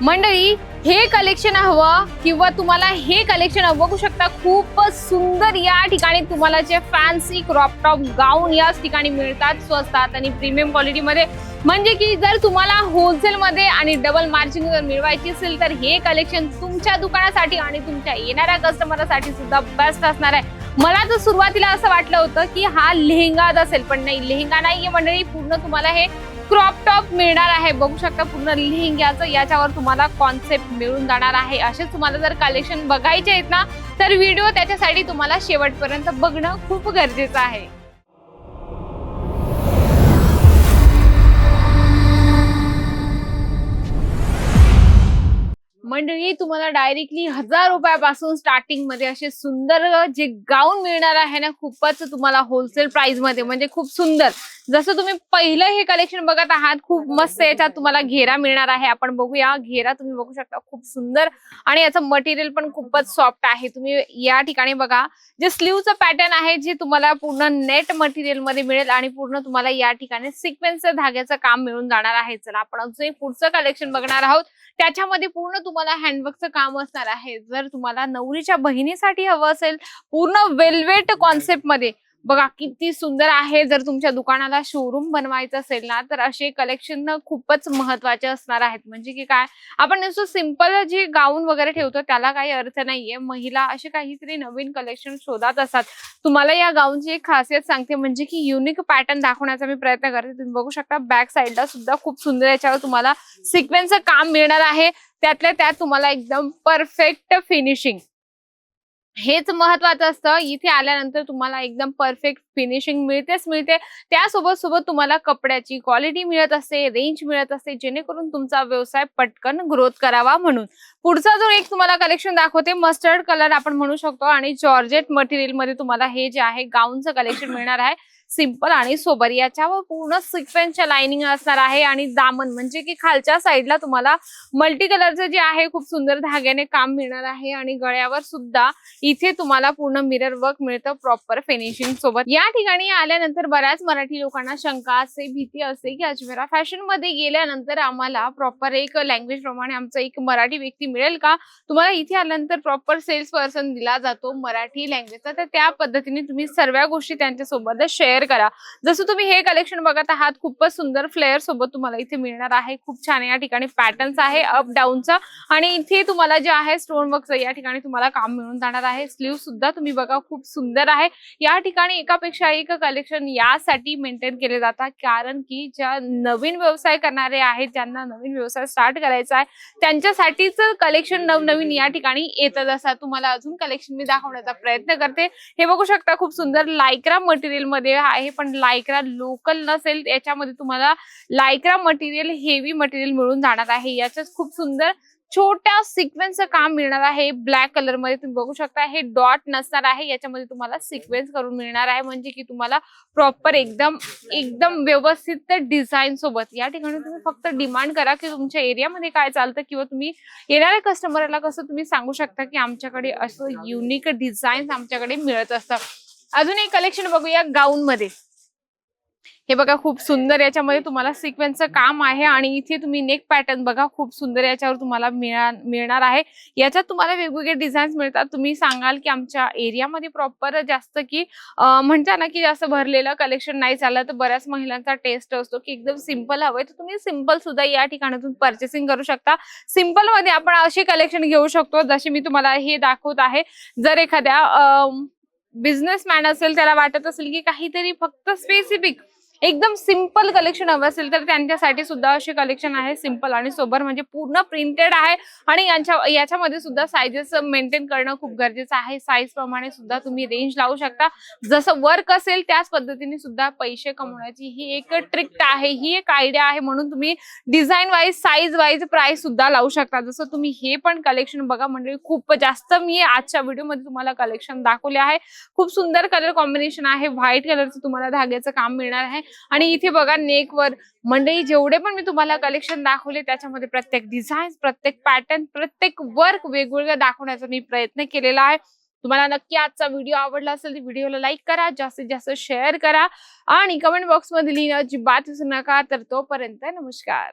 मंडळी हे कलेक्शन हवं किंवा तुम्हाला हे कलेक्शन हवं बघू शकता. खूपच सुंदर या ठिकाणी तुम्हाला जे फॅन्सी क्रॉप टॉप गाऊन याच ठिकाणी मिळतात स्वस्तात आणि प्रीमियम क्वालिटीमध्ये म्हणजे की जर तुम्हाला होलसेल मध्ये आणि डबल मार्जिन जर मिळवायची असेल तर हे कलेक्शन तुमच्या दुकानासाठी आणि तुमच्या येणाऱ्या कस्टमरसाठी सुद्धा बेस्ट असणार आहे. मला तर सुरुवातीला असं वाटलं होतं की हा लेहंगाच असेल पण नाही लेहंगा नाही मंडळी. पूर्ण तुम्हाला हे क्रॉप टॉप मिळणार आहे. बघू शकता पूर्ण लेहंग्याचं याच्यावर तुम्हाला कॉन्सेप्ट मिळून जाणार आहे. असेच तुम्हाला जर कलेक्शन बघायचे आहेत ना तर व्हिडिओ त्याच्यासाठी तुम्हाला शेवटपर्यंत बघणं खूप गरजेचं आहे. मंडळी तुम्हाला डायरेक्टली हजार रुपयापासून स्टार्टिंगमध्ये असे सुंदर जे गाऊन मिळणार आहे ना खूपच तुम्हाला होलसेल प्राइसमध्ये म्हणजे खूप सुंदर. जसं तुम्ही पहिलं हे कलेक्शन बघत आहात खूप मस्त याच्यात तुम्हाला घेरा मिळणार आहे. आपण बघूया घेरा तुम्ही बघू शकता खूप सुंदर. आणि याचं मटेरियल पण खूपच सॉफ्ट आहे. तुम्ही या ठिकाणी बघा जे स्लीवचं पॅटर्न आहे जे तुम्हाला पूर्ण नेट मटेरियलमध्ये मिळेल आणि पूर्ण तुम्हाला या ठिकाणी सिक्वेन्सचं धाग्याचं काम मिळून जाणार आहे. चला आपण अजून पुढचं कलेक्शन बघणार आहोत. त्याच्यामध्ये पूर्ण तुम्हाला हँडवर्कचं काम असणार आहे. जर तुम्हाला नवरीच्या बहिणीसाठी हवं असेल पूर्ण वेल्वेट कॉन्सेप्टमध्ये बघा किती सुंदर आहे जर तुमच्या दुकानाला शोरूम बनवायचं असेल ना तर असे कलेक्शन खूपच महत्त्वाचे असणार आहेत. म्हणजे की काय आपण नुसतं सिंपल जे गाऊन वगैरे ठेवतो त्याला काही अर्थ नाहीये. महिला असे काहीतरी नवीन कलेक्शन शोधत असतात. तुम्हाला या गाऊनची एक खासियत सांगते म्हणजे की युनिक पॅटर्न दाखवण्याचा मी प्रयत्न करते. तुम्ही बघू शकता बॅक साईडला सुद्धा खूप सुंदर याच्यावर तुम्हाला सिक्वेन्सचं काम मिळणार आहे. त्यातल्या त्यात तुम्हाला एकदम परफेक्ट फिनिशिंग हेच महत्वाचं असतं. इथे आल्यानंतर तुम्हाला एकदम परफेक्ट फिनिशिंग मिळतेच मिळते. त्यासोबत सोबत तुम्हाला कपड्याची क्वालिटी मिळत असते रेंज मिळत असते जेणेकरून तुमचा व्यवसाय पटकन ग्रोथ करावा म्हणून. पुढचा जो एक तुम्हाला कलेक्शन दाखवते मस्टर्ड कलर आपण म्हणू शकतो. आणि जॉर्जेट मटेरियलमध्ये तुम्हाला हे जे आहे गाऊनचं कलेक्शन मिळणार आहे. सिंपल आणि सोबर. याच्यावर पूर्ण सिक्वेन्सच्या लाइनिंग असणार आहे आणि दामन. म्हणजे की खालच्या साईडला तुम्हाला मल्टी कलरचं जे आहे खूप सुंदर धाग्याने काम मिळणार आहे आणि गळ्यावर सुद्धा इथे तुम्हाला पूर्ण मिरर वर्क मिळतं प्रॉपर फिनिशिंग सोबत. या ठिकाणी आल्यानंतर बऱ्याच मराठी लोकांना शंका असते भीती असते की अजमेरा फॅशनमध्ये गेल्यानंतर आम्हाला प्रॉपर एक लँग्वेज प्रमाणे आमचा एक मराठी व्यक्ती मिळेल का? तुम्हाला इथे आल्यानंतर प्रॉपर सेल्स पर्सन दिला जातो मराठी लँग्वेजचा तर त्या पद्धतीने तुम्ही सर्व गोष्टी त्यांच्यासोबत शेअर करा. जसं तुम्ही हे कलेक्शन बघत आहात खूपच सुंदर फ्लेअर सोबत तुम्हाला इथे मिळणार आहे. खूप छान या ठिकाणी पॅटर्न्स आहे अप डाऊनचा आणि इथे तुम्हाला जे आहे स्टोन वर्क या ठिकाणी तुम्हाला काम मिळून जाणार आहे. स्लीव सुद्धा तुम्ही बघा खूप सुंदर आहे. या ठिकाणी एकापेक्षा एक कलेक्शन यासाठी मेंटेन केले जातात. कारण की ज्या नवीन व्यवसाय करणारे आहेत ज्यांना नवीन व्यवसाय स्टार्ट करायचा आहे त्यांच्यासाठीच कलेक्शन नवनवीन या ठिकाणी येतच असतात. तुम्हाला अजून कलेक्शन मी दाखवण्याचा प्रयत्न करते. हे बघू शकता खूप सुंदर लायक्रा मटेरियलमध्ये आहे पण लायक्रा लोकल नसेल याच्यामध्ये तुम्हाला लायक्रा मटेरियल हेवी मटेरियल मिळून जाणार आहे. याच्यात खूप सुंदर छोट्या सिक्वेन्सचं काम मिळणार आहे. ब्लॅक कलरमध्ये तुम्ही बघू शकता हे डॉट नसणार आहे. याच्यामध्ये तुम्हाला सिक्वेन्स करून मिळणार आहे. म्हणजे की तुम्हाला प्रॉपर एकदम एकदम व्यवस्थित डिझाईन सोबत. या ठिकाणी तुम्ही फक्त डिमांड करा की तुमच्या एरियामध्ये काय चालतं किंवा तुम्ही येणाऱ्या कस्टमरला कसं तुम्ही सांगू शकता की आमच्याकडे असं युनिक डिझाईन्स आमच्याकडे मिळत असतं अजून एक कलेक्शन बघूया गाऊन मध्ये हे बघा खूप सुंदर याच्यामध्ये तुम्हाला सिक्वेन्सचं काम आहे आणि इथे तुम्ही नेक पॅटर्न बघा खूप सुंदर याच्यावर तुम्हाला मिळणार आहे. याच्यात तुम्हाला वेगवेगळे डिझाईन्स मिळतात. तुम्ही सांगाल की आमच्या एरियामध्ये प्रॉपर जास्त की म्हणता ना की जास्त भरलेलं कलेक्शन नाही चाललं तर बऱ्याच महिलांचा टेस्ट असतो की एकदम सिंपल हवंय. तर तुम्ही सिंपल सुद्धा या ठिकाणातून परचेसिंग करू शकता. सिंपलमध्ये आपण असे कलेक्शन घेऊ शकतो. जसे मी तुम्हाला हे दाखवत आहे. जर एखाद्या बिझनेसमॅन असेल त्याला वाटत असेल की काहीतरी फक्त स्पेसिफिक एकदम सिंपल कलेक्शन हवं असेल तर त्यांच्यासाठी सुद्धा असे कलेक्शन आहे सिंपल आणि सोबर म्हणजे पूर्ण प्रिंटेड आहे. आणि यांच्या याच्यामध्ये सुद्धा साईजेस मेंटेन करणं खूप गरजेचं आहे. साईज प्रमाणे सुद्धा तुम्ही रेंज लावू शकता. जसं वर्क असेल त्याच पद्धतीने सुद्धा पैसे कमवण्याची ही एक ट्रिक आहे ही एक आयडिया आहे. म्हणून तुम्ही design wise size wise price सुद्धा लावू शकता. जसं तुम्ही हे पण कलेक्शन बघा म्हणजे खूप जास्त मी आजच्या व्हिडिओमध्ये तुम्हाला कलेक्शन दाखवले आहे. खूप सुंदर कलर कॉम्बिनेशन आहे. व्हाईट कलरचं तुम्हाला धाग्याचं काम मिळणार आहे. आणि इथे बघा नेकवर मंडळी जेवढे पण मी तुम्हाला कलेक्शन दाखवले त्याच्यामध्ये प्रत्येक डिझाईन प्रत्येक पॅटर्न प्रत्येक वर्क वेगवेगळं दाखवण्याचा मी प्रयत्न केलेला आहे. तुम्हाला नक्की आजचा व्हिडिओ आवडला असेल तर व्हिडिओला लाईक करा जास्तीत जास्त शेअर करा आणि कमेंट बॉक्समध्ये लिहिणं अजिबात विसरू नका. तर तोपर्यंत नमस्कार.